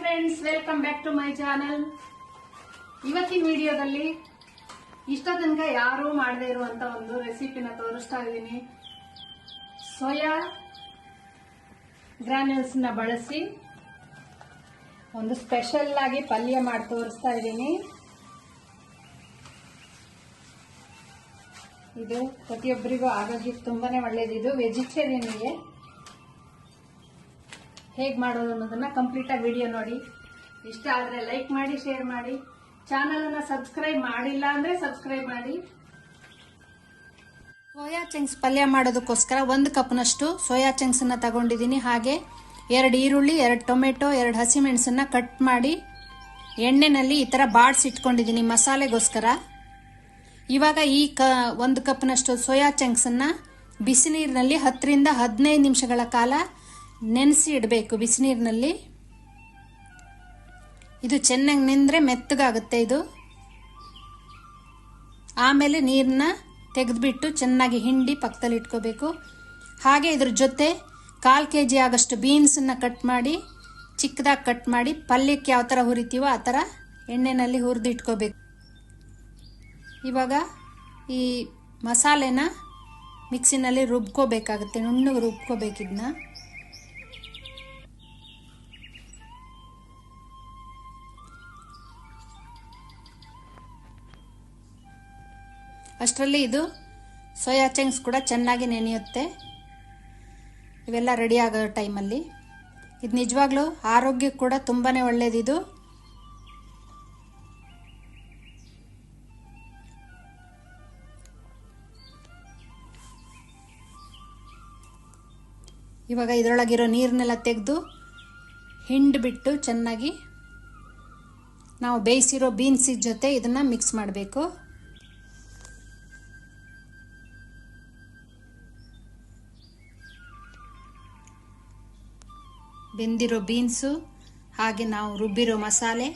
Friends welcome back to my channel ಇವತ್ತಿನ ವಿಡಿಯೋದಲ್ಲಿ ಇಷ್ಟೋ ತನಕ ಯಾರೂ ಮಾಡದೇ ಇರುವಂತ ಒಂದು ರೆಸಿಪಿನ ತೋರಿಸ್ತಾ ಇದ್ದೀನಿ. ಸೋಯಾ ಗ್ರಾನ್ಯೂಲ್ಸ್ನ ಬಳಸಿ ಒಂದು ಸ್ಪೆಷಲ್ ಆಗಿ ಪಲ್ಯ ಮಾಡಿ ತೋರಿಸ್ತಾ ಇದ್ದೀನಿ. ಇದು ಪ್ರತಿಯೊಬ್ಬರಿಗೂ ಆರೋಗ್ಯಕ್ಕೆ ತುಂಬಾನೇ ಒಳ್ಳೇದು. ಇದು ವೆಜಿಟೇರಿಯನ್ಗೆ ಹೇಗೆ ಮಾಡೋದು ಅನ್ನೋದನ್ನ ಕಂಪ್ಲೀಟ್ ಆಗಿ ವಿಡಿಯೋ ನೋಡಿ. ಇಷ್ಟ ಆದರೆ ಲೈಕ್ ಮಾಡಿ ಶೇರ್ ಮಾಡಿ. ಚಾನಲನ್ನು ಸಬ್ಸ್ಕ್ರೈಬ್ ಮಾಡಿಲ್ಲ ಅಂದರೆ ಸಬ್ಸ್ಕ್ರೈಬ್ ಮಾಡಿ. ಸೋಯಾ ಚಂಕ್ಸ್ ಪಲ್ಯ ಮಾಡೋದಕ್ಕೋಸ್ಕರ ಒಂದು ಕಪ್ನಷ್ಟು ಸೋಯಾ ಚಂಕ್ಸ್ ಅನ್ನ ತಗೊಂಡಿದ್ದೀನಿ. ಹಾಗೆ ಎರಡು ಈರುಳ್ಳಿ, ಎರಡು ಟೊಮೆಟೊ, ಎರಡು ಹಸಿಮೆಣಸನ್ನು ಕಟ್ ಮಾಡಿ ಎಣ್ಣೆನಲ್ಲಿ ಈ ಥರ ಬಾಡ್ಸಿ ಇಟ್ಕೊಂಡಿದ್ದೀನಿ ಮಸಾಲೆಗೋಸ್ಕರ. ಇವಾಗ ಈ ಕ, ಒಂದು ಕಪ್ನಷ್ಟು ಸೋಯಾ ಚಂಕ್ಸನ್ನು ಬಿಸಿ ನೀರಿನಲ್ಲಿ ಹತ್ತರಿಂದ ಹದಿನೈದು ನಿಮಿಷಗಳ ಕಾಲ ನೆನೆಸಿ ಇಡಬೇಕು ಬಿಸಿನೀರಿನಲ್ಲಿ. ಇದು ಚೆನ್ನಾಗಿ ನೆಂದರೆ ಮೆತ್ತಗಾಗುತ್ತೆ ಇದು. ಆಮೇಲೆ ನೀರನ್ನ ತೆಗೆದುಬಿಟ್ಟು ಚೆನ್ನಾಗಿ ಹಿಂಡಿ ಪಕ್ಕದಲ್ಲಿ ಇಟ್ಕೋಬೇಕು. ಹಾಗೆ ಇದ್ರ ಜೊತೆ ಕಾಲು ಕೆ ಜಿ ಆಗಷ್ಟು ಬೀನ್ಸನ್ನು ಕಟ್ ಮಾಡಿ, ಚಿಕ್ಕದಾಗಿ ಕಟ್ ಮಾಡಿ, ಪಲ್ಯಕ್ಕೆ ಯಾವ ಥರ ಹುರಿತೀವೋ ಆ ಥರ ಎಣ್ಣೆನಲ್ಲಿ ಹುರಿದು ಇಟ್ಕೋಬೇಕು. ಇವಾಗ ಈ ಮಸಾಲೆನ ಮಿಕ್ಸಿನಲ್ಲಿ ರುಬ್ಕೋಬೇಕಾಗುತ್ತೆ, ನುಣ್ಣಗೆ ರುಬ್ಕೋಬೇಕು ಅಷ್ಟರಲ್ಲಿ ಇದು ಸೋಯಾ ಚಂಕ್ಸ್ ಕೂಡ ಚೆನ್ನಾಗಿ ನೆನೆಯುತ್ತೆ. ಇವೆಲ್ಲ ರೆಡಿ ಆಗೋ ಟೈಮಲ್ಲಿ. ಇದು ನಿಜವಾಗ್ಲೂ ಆರೋಗ್ಯಕ್ಕೆ ಕೂಡ ತುಂಬಾ ಒಳ್ಳೇದಿದು. ಇವಾಗ ಇದರೊಳಗಿರೋ ನೀರನ್ನೆಲ್ಲ ತೆಗೆದು ಹಿಂಡ್ಬಿಟ್ಟು ಚೆನ್ನಾಗಿ ನಾವು ಬೇಯಿಸಿರೋ ಬೀನ್ಸ್ ಜೊತೆ ಇದನ್ನು ಮಿಕ್ಸ್ ಮಾಡಬೇಕು. ಬೆಂದಿರೋ ಬೀನ್ಸು, ಹಾಗೆ ನಾವು ರುಬ್ಬಿರೋ ಮಸಾಲೆ.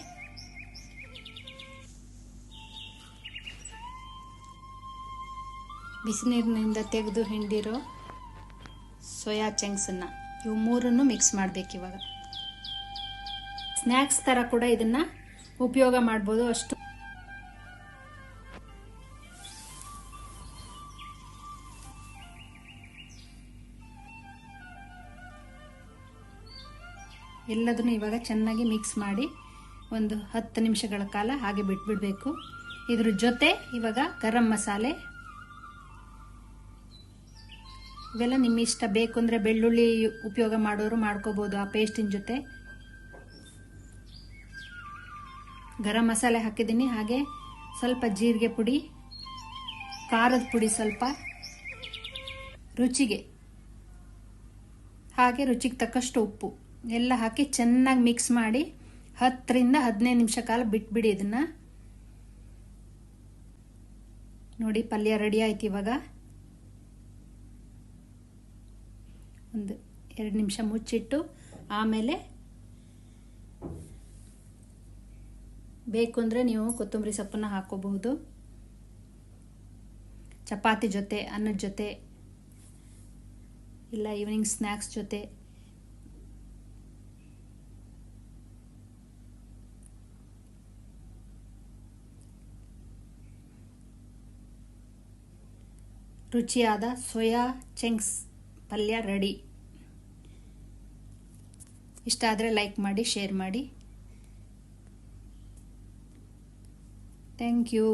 ಬಿಸಿನೀರಿನಿಂದ ತೆಗೆದು ಹಿಂಡಿರೋ ಸೋಯಾ ಚಂಕ್ಸನ್ನು ಇವು ಮೂರನ್ನು ಮಿಕ್ಸ್ ಮಾಡಬೇಕು ಇವಾಗ ಸ್ನ್ಯಾಕ್ಸ್ ಥರ ಕೂಡ ಇದನ್ನು ಉಪಯೋಗ ಮಾಡ್ಬೋದು. ಅಷ್ಟು ಎಲ್ಲದನ್ನು ಇವಾಗ ಚೆನ್ನಾಗಿ ಮಿಕ್ಸ್ ಮಾಡಿ ಒಂದು ಹತ್ತು ನಿಮಿಷಗಳ ಕಾಲ ಹಾಗೆ ಬಿಟ್ಬಿಡಬೇಕು. ಇದ್ರ ಜೊತೆ ಇವಾಗ ಗರಂ ಮಸಾಲೆ. ಇವೆಲ್ಲ ನಿಮ್ಮ ಇಷ್ಟ ಬೇಕು ಅಂದರೆ ಬೆಳ್ಳುಳ್ಳಿ ಉಪಯೋಗ ಮಾಡೋರು ಮಾಡ್ಕೋಬೋದು ಆ ಪೇಸ್ಟಿನ ಜೊತೆ. ಗರಂ ಮಸಾಲೆ ಹಾಕಿದ್ದೀನಿ. ಹಾಗೆ ಸ್ವಲ್ಪ ಜೀರಿಗೆ ಪುಡಿ, ಖಾರದ ಪುಡಿ ಸ್ವಲ್ಪ. ರುಚಿಗೆ ಹಾಗೆ ರುಚಿಗೆ ತಕ್ಕಷ್ಟು ಉಪ್ಪು. ಎಲ್ಲ ಹಾಕಿ ಚೆನ್ನಾಗಿ ಮಿಕ್ಸ್ ಮಾಡಿ ಹತ್ತರಿಂದ ಹದಿನೈದು ನಿಮಿಷ ಕಾಲ ಬಿಟ್ಬಿಡಿ ಇದನ್ನು. ನೋಡಿ, ಪಲ್ಯ ರೆಡಿ ಆಯ್ತು ಇವಾಗ. ಒಂದು ಎರಡು ನಿಮಿಷ ಮುಚ್ಚಿಟ್ಟು ಆಮೇಲೆ ಬೇಕು ಅಂದರೆ ನೀವು ಕೊತ್ತಂಬರಿ ಸೊಪ್ಪನ್ನು ಹಾಕೋಬಹುದು. ಚಪಾತಿ ಜೊತೆ, ಅನ್ನದ ಜೊತೆ, ಇಲ್ಲ ಈವ್ನಿಂಗ್ ಸ್ನ್ಯಾಕ್ಸ್ ಜೊತೆ. ರುಚಿಯಾದ ಸೋಯಾ ಚೆಂಕ್ಸ್ ಪಲ್ಯ ರೆಡಿ. ಇಷ್ಟ ಆದರೆ ಲೈಕ್ ಮಾಡಿ ಶೇರ್ ಮಾಡಿ. Thank you